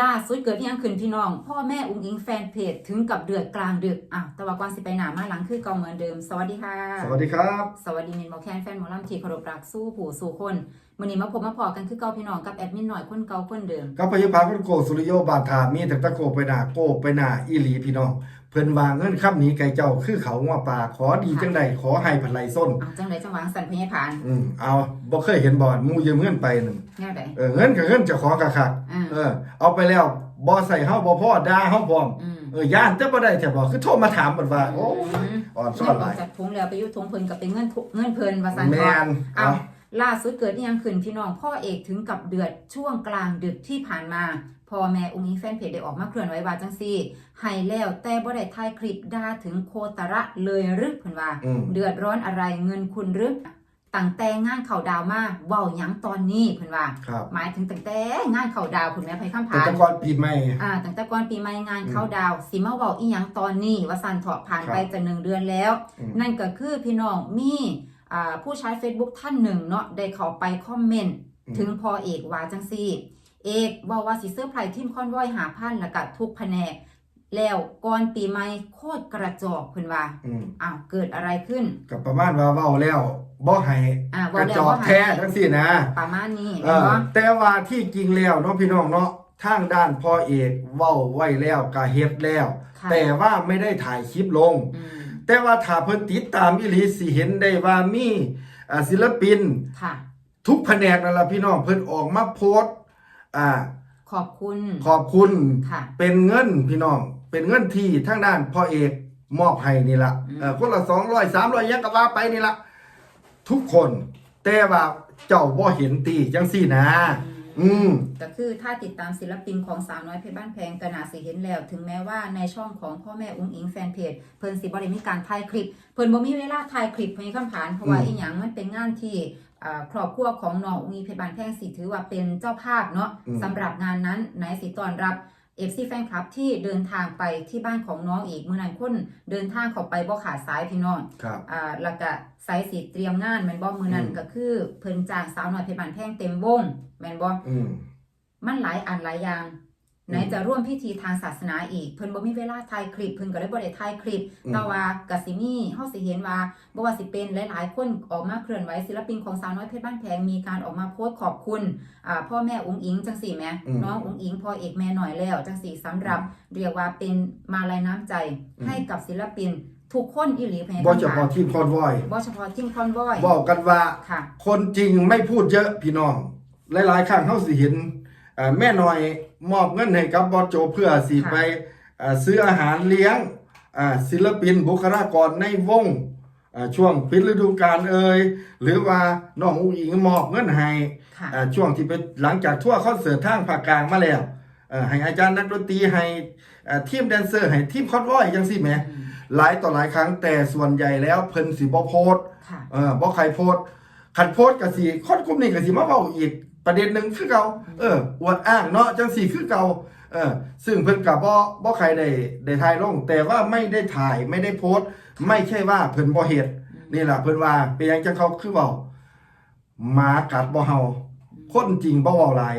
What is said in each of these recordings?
ล่าสุดเกิดที่ยังขึ้นพี่น้อง พ่อแม่อุ้งอิงแฟนเพจถึงกับเดือดกลางดึกอะแต่ว่าก่อนสิไปหนามาหลังคือเก่าเหมือนเดิม สวัสดีค่ะ สวัสดีครับ สวัสดีมินหมอแคนแฟนหมอลำที่เคารพรักสู้ผู้สู้คนวันนี้มาพบมาพอกันคือเก่าพี่น้องกับแอดมินหน่อยคนเก่าคนเดิมกับพยาพาคุณโกสุริโยบาทามีแต่ตะโกไปหนาโกไปหนาอีหลีพี่น้อง เพิ่นวางเงินค้ำหนี้ไก่เจ้าคือเขางัวป่าขอดีจังใดขอให้ผันไหลส้นเอาจังไรจังหวะสันพญาพานอืมเอาบ่เคยเห็นบ่อนหมู่ยืมเงินไปนึงแง่ใดเออเงินกับเงินเจะขอกะคักอ่าเออ เอาไปแล้วบ่ใส่เฮาบ่พอด่าเฮาพร้อมอืมเออย่านแต่บ่ได้แต่บ่คือโทรมาถามเพิ่นว่าโอ้อ่อนซ่อนหเงิลายนจากทุงแล้วไปอยุทงเพิ่นกับเป็นเงินทุเงินเพิ่นว่าสันแม่นเอาเอาล่าสุดเกิดที่ยังขึ้นพี่น้องพ่อเอกถึงกับเดือดช่วงกลางดึกที่ผ่านมา พ่อแม่อุ้งอิงแฟนเพจได้ออกมาเคลื่อนไหวว่าจังซี่ให้แล้วแต่บ่ได้ถ่ายคลิปด่าถึงโคตระเลยหรึเพิ่นว่า อืม เดือดร้อนอะไรเงินคุณหรือตั้งแต่งานเข่าดาวมาเว้าหยังตอนนี้เพิ่นว่า ครับหมายถึงตั้งแต่งานเข่าดาวคุณแม่ไผคำแต่ผานแตะก่อนปีใหม่ อ่าตั้งแต่ก่อนปีใหม่งานเข้าดาวสิมาเว้าอีหยังตอนนี้ว่าสั่นเถาะผ่านไปครับจะหนึ่งเดือนแล้ว อืม นั่นก็คือพี่น้องมีอ่าผู้ใช้ Facebook ท่านหนึ่งเนาะได้เข้าไปคอมเมนต์ อืม ถึงพอเอกว่าจังซี่ เอกว่าว่าสิเสื้อร์ไพรส์ทีมคอนวอยหาพันแล้วก็ทุกแผนก แล้วก่อนปีใหม่โคตรกระจอกเพิ่นว่าอืมอ้าวเกิดอะไรขึ้นก็ประมาณว่าเว้าแล้วบ่ให้อ่ากว่าระแล้วจอกว่าหาแท้จังซี่นะ ประมาณนี้เอแม่นอบ่แต่ว่าที่จริงแล้วเนาะพี่น้องเนาะทางด้านพ่อเอกเว้าไว้แล้วก็เฮ็ดแล้ว ค่ะแต่ว่าไม่ได้ถ่ายคลิปลง อืมแต่ว่าถ้าเพิ่นติดตามอีหลีสิเห็นได้ว่ามีอ่าศิลปิน ค่ะ ทุกแผนกนั่นล่ะพี่น้องเพิ่นออกมาโพสต์ อ่า ขอบคุณ ขอบคุณ ค่ะ เป็นเงินพี่น้อง เป็นเงินที่ทางด้านพ่อเอกมอบให้นี่ละอืม เออคนละ200 300ยังก็ว่าไปนี่ละทุกคน แต่ว่าเจ้าบ่เห็นตีจังซี่นะ อืม ก็คือถ้าติดตามศิลปินของสาวน้อยเพชรบ้านแพงก็น่าสิเห็นแล้ว ถึงแม้ว่าในช่องของพ่อแม่อุ้งอิงแฟนเพจเพิ่นสิบ่ได้มีการถ่ายคลิป เพิ่นบ่มีเวลาถ่ายคลิปเพิ่นคำผานเพราะว่าอืม อีหยังมันเป็นงานที่อ่า ครอบครัวของน้องอุ้งอิงเพชรบ้านแพงสิถือว่าเป็นเจ้าภาพเนาะอืม สำหรับงานนั้นไหนสิต้อนรับเอฟซีแฟนคลับที่เดินทางไปที่บ้านของน้องอีกมื้อนั้นคนเดินทางเข้าไปบ่ขาดสายพี่น้อง ครับ อ่าแล้วก็ไซส์สีเตรียมงานแม่นบ่มื้อนั้นอืม ก็คือ เพิ่นจ้างสาวน้อยเพชรบ้านแพงเต็มวงแม่นบ่อืม มันหลายอันหลายอย่างอืม ไหนจะร่วมพิธีทางศาสนาอีกเพิ่นบ่มีเวลาถ่ายคลิปเพิ่นก็เลยบ่ได้ถ่ายคลิปอืมแต่ว่าก็สิมีเฮาสิเห็นว่าบ่ว่าสิเป็นหลาย ๆ คนออกมาเคลื่อนไหวศิลปินของสาวน้อยเพชรบ้านแพงมีการออกมาโพสต์ขอบคุณอ่าพ่อแม่องค์อิงจังสี่แหมอืมน้ององค์อิงพ่อเอกแม่หน่อยแล้วจังสี่สำหรับ เรียกว่าเป็นมาลัยน้ำใจอืมให้กับศิลปินทุกคนอีหลีพยาบ่เฉพาะทีมคอนวอยบ่เฉพาะทีมคอนวอยบอกกันว่าค่ะคนจริงไม่พูดเยอะพี่น้องหลายๆครั้งเขาสิเห็นอ่าแม่น้อย มอบเงินให้กับบอสโจเพื่อสิค่ะไปอ่าซื้ออาหารเลี้ยงอ่าศิลปินบุคลากรในวงอ่าช่วงปิดฤดูกาลเอ่ยหรือว่าน้องอุ้งอิงมอบเงินให้ค่ะอ่าช่วงที่ไปหลังจากทั่วร์คอนเสิร์ตทางภาคกลางมาแล้วอ่าให้อาจารย์นักดนตรีให้อ่าทีมแดนเซอร์ให้ทีมคอนวอยจังซี่แหมอืมหลายต่อหลายครั้งแต่ส่วนใหญ่แล้วเพิ่นสิบ่โพสต์ค่ะเออบ่ใครโพสต์คันโพสต์ก็สิคนกลุ่มนี้ก็สิมาเว้าอีก ประเด็นหนึงคือเก่าเอออวดอ้างเนาะจังสี่คือเก่าเออซึ่งเพิ่นก็บ่บ่ใครได้ได้ถ่ายลง แต่ว่าไม่ได้ถ่ายไม่ได้โพสต์ ไม่ใช่ว่าเพิ่นบ่เฮ็ดนี่ล่ะเพิ่นว่าเป็นหยังจังเขาคือเว้าหมากัดบ่เห่าคนจริงบ่เว้าหลาย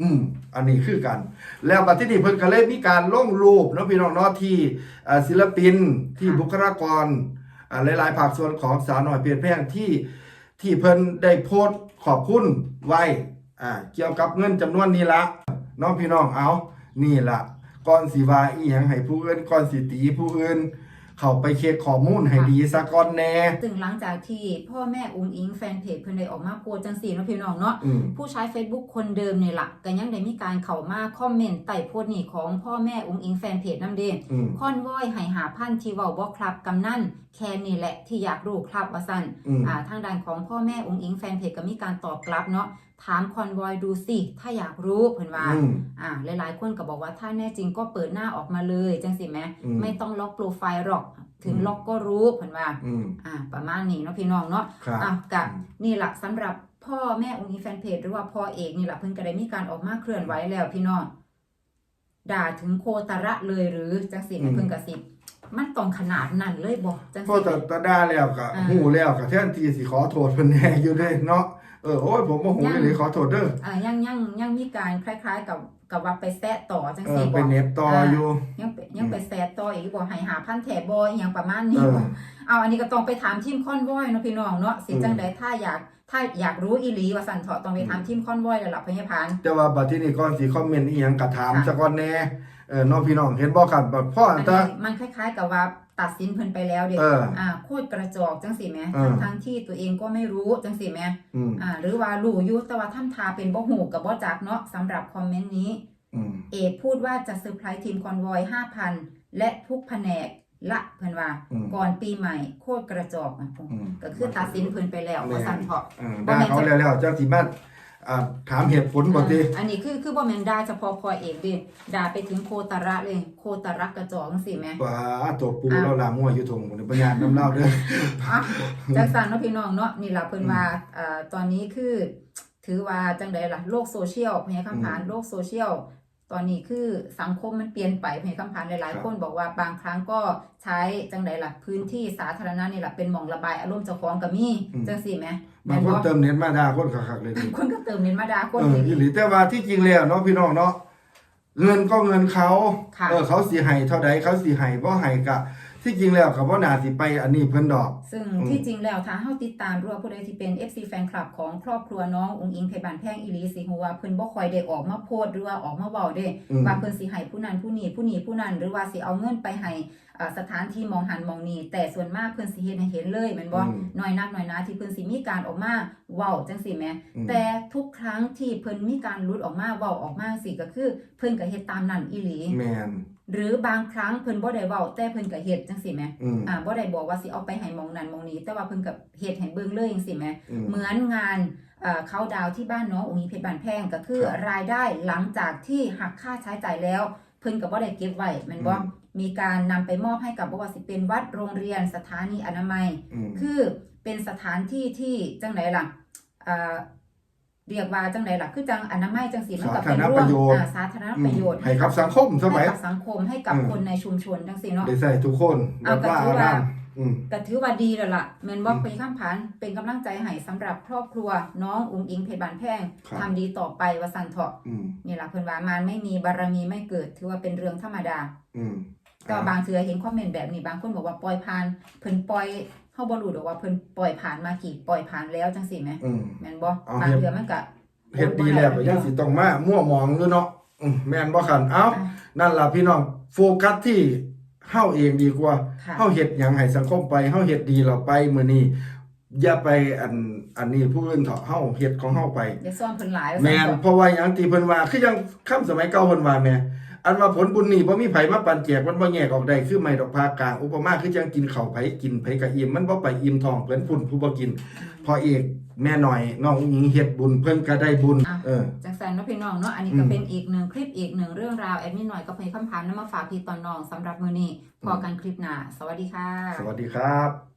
อืมอันนี้คือกัน แล้วบัดที่นี้เพิ่นก็เลยมีการลงรูปเนาะพี่น้องเนาะที่อ่าศิลปินที่ค่ะบุคลากรอ่าหลายๆภาคส่วนของสาวหน่อยเปลี่ยนแพงที่ที่เพิ่นได้โพสต์ขอบคุณไว้ อ่าเกี่ยวกับเงินจำนวนนี้ละเน้องพี่น้องเอานี่ละก่อนสิว่าอีหยังให้ผู้อื่นก่อนสิตีผู้อื่น เข้าไปเช็คข้อมูลให้ดีซะก่อนแน่ซึ่งหลังจากที่พ่อแม่อุ้งอิงแฟนเพจเพิ่นได้ออกมาโพสต์จังสี่เนาะพี่น้องเนาะอืมผู้ใช้ Facebook คนเดิมนี่ล่ะก็ยังได้มีการเข้ามาคอมเมนต์ใต้โพสต์นี่ของพ่อแม่อุ้งอิงแฟนเพจนำเด้อืมคอนวอยให้หาพันที่เว้าบ่ครับกำนั่นแค่นี้แหละที่อยากรู้ครับว่าซั่น อืม อ่าทางด้านของพ่อแม่อุ้งอิงแฟนเพจก็มีการตอบกลับเนาะ ถามคอนวอยดูสิ ถ้าอยากรู้เพิ่นว่า อืม อ่าหลายๆคนก็บอกว่าถ้าแน่จริงก็เปิดหน้าออกมาเลยจังสิแหมอืมไม่ต้องล็อกโปรไฟล์หรอก ถึงอืม ล็อกก็รู้เพิ่นว่า อืมอ่า ประมาณนี้เนาะพี่น้องเนาะ ครับ อะกับนี่แหละสำหรับพ่อแม่องค์อิงแฟนเพจหรือว่าพ่อเอกนี่แหละเพิ่นก็ได้มีการออกมาเคลื่อนไหวแล้วพี่น้องด่าถึงโคตระเลยหรือจังสิแม่อืม เพิ่นกระสิบมันต้องขนาดนั้นเลยบ่จังพอสิตะตะได้แล้วก็อ่า หูแล้วก็แทนที่สิขอโทษเพิ่นแหน่อยู่เด้เนาะ เออโอ้ยผมโมโหเลย ขอโทษเด้ออ่ายังยังยังมีการคล้าย ๆ กับกับว่าไปแซะต่อจังเออซี่เป็นเน็ตต่ออยู่ ยังไปยังไปแซะต่ออีกบ่ให้หาพันแถบอยอหย่างประมาณนี้เออ บ่เอาอันนี้ก็ต้องไปถามทีมคอนวอยเนาะพี่น้องเนาะสิอืมจังใดถ้าอยากถ้าอยากรู้อีหลีว่าสั่นเถาะต้องไปถามทีมคอนวอยแล้วล่ะพยาพาน แต่ว่าบัดที่นี่ก่อนสิคอมเมนต์อีหยังก็ถามค่ะ ซะก่อนแหน่เออน้องพี่น้องเห็นบ่ครับแบบพ่ออันตานี้มันคล้าย ๆ กับว่า ตัดสินเพิ่นไปแล้วเด็กเอออ่าโคตรกระจอกจังสิแหมเออทั้งๆที่ตัวเองก็ไม่รู้จังสิแหมอืมอ่าหรือว่ารู้อยู่แต่ว่าทำทาเป็นบ่ฮู้กับบ่จักเนาะสำหรับคอมเมนต์นี้ อืมเอกพูดว่าจะเซอร์ไพรส์ทีมคอนวอย 5,000 และทุกแผนกละเพิ่นว่า อืมก่อนปีใหม่โคตรกระจอกอะอืมก็คือตัดสินเพิ่นไปแล้วว่าสั่นเถาะ เออด่าเขาแล้วๆจังสิมา อ่าถามเหตุผลบ่ติอันนี้คือคือบ่แม่นด่าเฉพาะพอเอกเดิด่าไปถึงโคตระเลย โคตระกระจอกจังซี่แหม ว่าตัวปูเราลามั่วอยู่ทงบ่ได้ปัญญาน้ำเล่าเด้อ อะจังซั่นเนาะพี่น้องเนาะนี่ล่ะเพิ่นว่าเอ่อตอนนี้คือ ถือว่าจังไดล่ะโลกโซเชียลพญาคำผานโลกโซเชียล ตอนนี้คือสังคมมันเปลี่ยนไปพญาคำผานหลายครับๆคนบอกว่าบางครั้งก็ใช้จังไดล่ะพื้นที่สาธารณะนี่แหละเป็นหม่องระบายอารมณ์เจ้าของก็มีจังซี่แหมบางคนเติมเน็ตมาด่าคนคักๆเลยนี่คนก็เติมเน้นมาด่าคนเอออีหลีแต่ว่าที่จริงแล้วเนาะพี่น้องเนาะเงินก็เงินเขาค่ะเออเขาสิให้เท่าใดเขาสิให้บ่ให้กะ ที่จริงแล้วก็บ่น่าสิไปอันนี้เพิ่นดอก ซึ่งอืมที่จริงแล้วถ้าเฮาติดตามหรือว่าผู้ใดที่เป็น FC แฟนคลับของครอบครัวน้องอุงอิงเพชรบานแพงอีหลีสิฮู้ว่าเพิ่นบ่ค่อยได้ออกมาโพสต์หรือว่าออกมาเว้าเด้อืม ว่าเพิ่นสิให้ผู้นั้นผู้นี้ผู้นี้ผู้นั้นหรือว่าสิเอาเงินไปให้อ่าสถานที่มองหันมองนี่แต่ส่วนมากเพิ่นสิเฮ็ดให้เห็นเลยแม่นบ่อืม น้อยนักน้อยหนาที่เพิ่นสิมีการออกมาเว้าจังซี่แหม อืม แต่ทุกครั้งที่เพิ่นมีการหลุดออกมาเว้าออกมาสิก็คือ เพิ่นก็เฮ็ดตามนั้นอีหลี แม่น หรือบางครั้งเพิ่นบ่ได้เว้าแต่เพิ่นก็เฮ็ดจังซี่แหมอืม อ่าบ่ได้บอกว่าสิเอาไปให้หมองนั้นหมองนี้ แต่ว่าเพิ่นกับเฮ็ดให้เบิ่งเลยจังซี่แหมอืม เหมือนงานเอ่อเขาดาวน์ที่บ้านน้ององค์หญิงเพชรบานแพงก็คือครับรายได้หลังจากที่หักค่าใช้จ่ายแล้ว เพิ่นก็บ่ได้เก็บไว้แม่นบ่อืม มีการนำไปมอบให้กับบ่ว่าสิเป็นวัดโรงเรียนสถานีอนามัย อืม คือเป็นสถานที่ที่จังไดล่ะเอ่อ เรียกว่าจังไดล่ะคือจังอนามัยจังสีมันก็เป็นร่วมอ่าสาธารณประโยชน์ให้กับสังคมสมัยให้กับสังคมให้กับอืมคนในชุมชนจังซี่เนาะได้ใส่ทุกคนแบเอาบก็ว่าถือว่าอารามอืมก็ถือว่าดีแล้วล่ะแม่นบ่อืมไปข้ามผ่านเป็นกำลังใจให้สำหรับครอบครัว น้องอุ๋งอิงเพชรบานแพงครับทำดีต่อไปว่าสันเถาะอืมนี่ล่ะเพิ่นว่ามารไม่มีบารมีไม่เกิด ถือว่าเป็นเรื่องธรรมดาอืมก็บางเทื่อเห็นคอมเมนต์แบบนี้บางคนบอกว่าปล่อยผ่านเพิ่นปล่อย เฮาบ่รู้ดอกว่าเพิ่นปล่อยผ่านมากี่ปล่อยผ่านแล้วจังซี่แหมอืม แม่นบ่เอาบางเฮ็ด เทื่อมันก็เฮ็ดดีแล้วก็ยังสิต้องมามั่วหมองอยู่เนาะอืมแม่นบ่คันเอ้านั่นล่ะพี่น้องโฟกัสที่เฮาเองดีกว่าค่ะ เฮาเฮ็ดหยังให้สังคมไปเฮาเฮ็ดดีเราไปมื้อนี้อย่าไปอันอันนี้ผู้อื่นเถาะเฮาเฮ็ดของเฮาไป อย่าซ่อมเพิ่นหลายว่าแม่ซั่นนเถาะเพราะว่าหยังที่เพิ่นว่าคือยังคำสมัยเก่าเพิ่นว่าแม่ อันว่าผลบุญนี่บ่มีไผมาปันแจกมันบ่แยกออกได้คือไม่ดอกพากลางอุปมาคือจังกินข้าวไผกินไผก็อิ่มมันบ่ไปอิ่มท้องเพิ่นพุ่นผู้บ่กิน พอเอกแม่หน่อยน้องหญิงเฮ็ดบุญเพิ่นก็ได้บุญอะเออจังสันเนาะพี่น้องเนาะอันนี้ก็อืมเป็นอีกหนึ่งคลิปอีกหนึ่งเรื่องราวแอดมินหน่อยก็เพยคำพานนำมาฝากพี่ตอนน้องสำหรับมื้อนี้พอกันคลิปหน้าสวัสดีค่ะ สวัสดีครับ